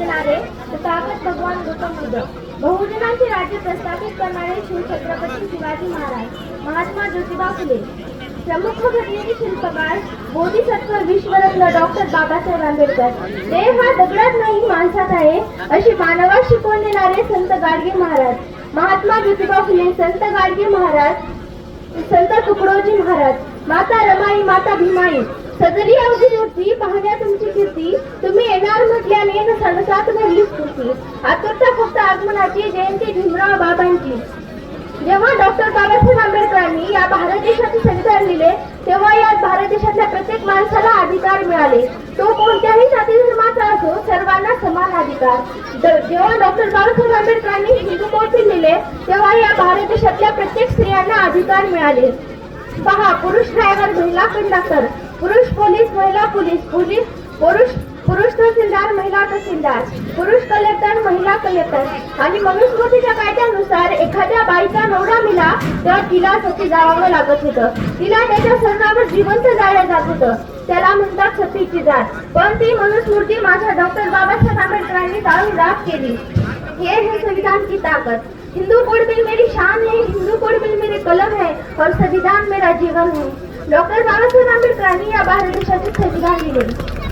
देणारे तथागत भगवान गौतम बुद्ध बहुजनांचे राज्य प्रस्थापित करणारे शिवछत्रपती शिवाजी महाराज महात्मा ज्योतिबा फुले. प्रमुख घडलेले शिल्पकार बोधिसत्व विश्वरत्न डॉक्टर बाबासाहेब आंबेडकर. देव हा दगडात नाही माणसात आहे अशी मानवास शिकवून देणारे संत गाडगे महाराज. महात्मा ज्योतिबा फुले संत गाडगे महाराज संत तुकडोजी महाराज. माता रमाई माता भीमाई. सदरी अवधी मूर्ती पाहण्या तुमची कीर्ती. सणसात घडली स्फूर्ती आतुरता फक्त आगमनाची जयंती भीमराव बाबांची. जेव्हा डॉक्टर बाबासाहेब आंबेडकरांनी या भारत देशाचे संविधान लिहिले तेव्हा या भारत देशातल्या प्रत्येक माणसाला अधिकार मिळाले. तो कोणत्याही जाती धर्माचा असो सर्वांना समान अधिकार. जेव्हा डॉक्टर बाबासाहेब आंबेडकरांनी हिंदू कौशल लिहिले तेव्हा या भारत देशातल्या प्रत्येक स्त्रियांना अधिकार मिळाले. पहा पुरुष ड्रायव्हर महिला कंडक्टर पुरुष पोलीस महिला पोलीस पोलीस पुरुष पुरुष तहसीलदार महिला तहसीलदार पुरुष कलेक्टर महिला कलेक्टर आणि मनुस्मृतीच्या कायद्यानुसार एखाद्या बाईचा नवरा मिला तर तिला सती जावावं लागत होतं. तिला त्याच्या सरणावर जिवंत जाळलं जात होतं. त्याला म्हणतात सतीची जात. पण ती मनुस्मृती माझ्या डॉक्टर बाबासाहेब आंबेडकरांनी जाळून राख केली. ये है संविधान की ताकत हिंदू कोड बिल मेरी शान है हिंदू कोड बिल मेरे कलम है और संविधान मेरा जीवन है. डॉक्टर बाबासाहेब आंबेडकरांनी या भारत देशाचे संविधान लिहिले.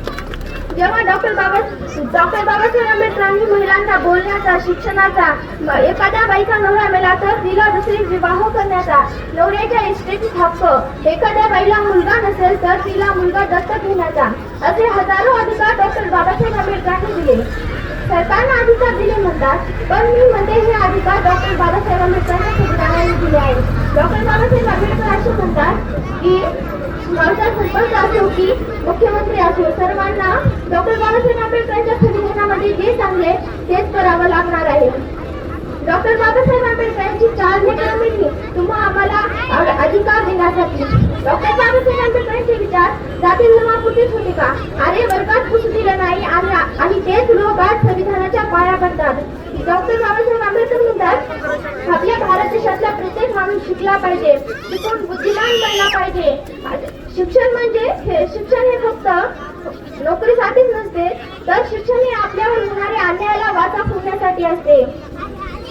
जेव्हा डॉक्टर बाबा डॉक्टर बाबासाहेब आंबेडकरांनी महिलांना बोलण्याचा शिक्षणाचा एखाद्या बाईचा नवरा मेला तर तिला दुसरी विवाह करण्याचा नवऱ्याच्या इष्टेची हक्क एखाद्या बाईला मुलगा नसेल तर तिला मुलगा दत्तक घेण्याचा असे हजारो अधिकार डॉक्टर बाबासाहेब आंबेडकरांनी दिले. सरकारनं अधिकार दिले म्हणतात पण मी म्हणते हे अधिकार डॉक्टर बाबासाहेब आंबेडकरांना संविधानाने दिले आहेत. डॉक्टर बाबासाहेब आंबेडकर असे म्हणतात की माझा सरपंच असो की मुख्यमंत्री असो सर्वांना डॉक्टर बाबासाहेब आंबेडकरांच्या संविधानामध्ये जे चांगले तेच करावं लागणार आहे. डॉक्टर बाबासाहेब आंबेडकरांची चार निकाल मिळली म्हणजे तुम्हा आम्हाला अधिकार देण्यासाठी. डॉक्टर बाबासाहेब आंबेडकरांचे विचार जाती धर्मापुरतीच होते का? अरे वर्गात पुसू दिलं नाही? आणि आणि तेच लोक आज संविधानाच्या पाया पडतात. डॉक्टर बाबासाहेब आंबेडकर म्हणतात आपल्या भारत देशातला प्रत्येक माणूस शिकला पाहिजे. शिकून बुद्धिमान बनला पाहिजे. शिक्षण म्हणजे शिक्षण हे फक्त नोकरीसाठीच नसते तर शिक्षण हे आपल्यावर होणाऱ्या अन्यायाला वाचा फोडण्यासाठी असते.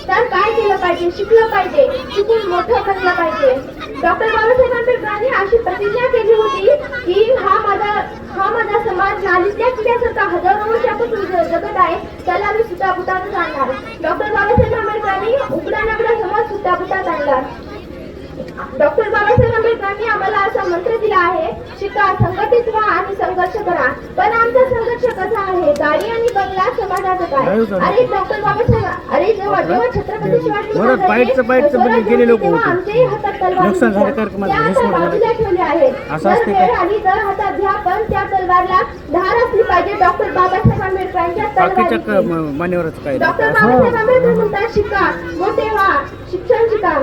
तर काय केलं पाहिजे? शिकलं पाहिजे. शिकून मोठं बनलं पाहिजे. डॉक्टर बाबासाहेब आंबेडकरांनी अशी प्रतिज्ञा केली होती की हा माझा हा माझा समाज नालीतल्या किल्ल्यासारखा हजारो वर्षापासून जगत आहे. त्याला मी सुटाबुटातच आणणार डॉक्टर बाबासाहेब आंबेडकरांनी उघड नगडा समाज सुटाबुटात आणला डॉक्टर बाबासाहेब आंबेडकरांनी आम्हाला असा मंत्र दिला आहे. शिका संघटित व्हा आणि संघर्ष करा. पण आमचा संघर्ष कसा आहे? गाडी आणि बंगला समाजाचं काय अरे डॉक्टर बाबासाहेब अरे जेव्हा जेव्हा छत्रपती शिवाजी होते. आमच्याही हातात तलवार ठेवल्या आहेत? आली तर हातात घ्या पण त्या तलवारला धार असली पाहिजे. डॉक्टर बाबासाहेब आंबेडकरांच्या डॉक्टर बाबासाहेब आंबेडकर म्हणतात शिका मोठे व्हा शिक्षण शिका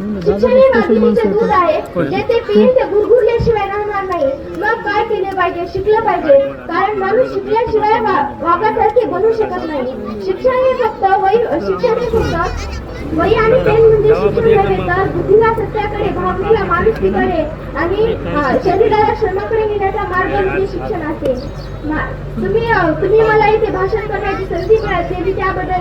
शिक्षण हे वाघिणीचे दूध आहे जे ते ते गुरगुरल्याशिवाय राहणार नाही. मग काय केले पाहिजे? शिकलं पाहिजे. कारण माणूस शिकल्याशिवाय वा- वाघासारखे बनू शकत नाही. शिक्षण हे फक्त वही शिक्षण हे फक्त वही आणि पेन म्हणजे शिक्षण नव्हे तर बुद्धीला सत्याकडे भावनेला माणुसकीकडे आणि शरीराला श्रमाकडे नेण्याचा मार्ग म्हणजे शिक्षण असते मा- तुम्ही तुम्ही मला इथे भाषण करण्याची संधी मिळाली त्याबद्दल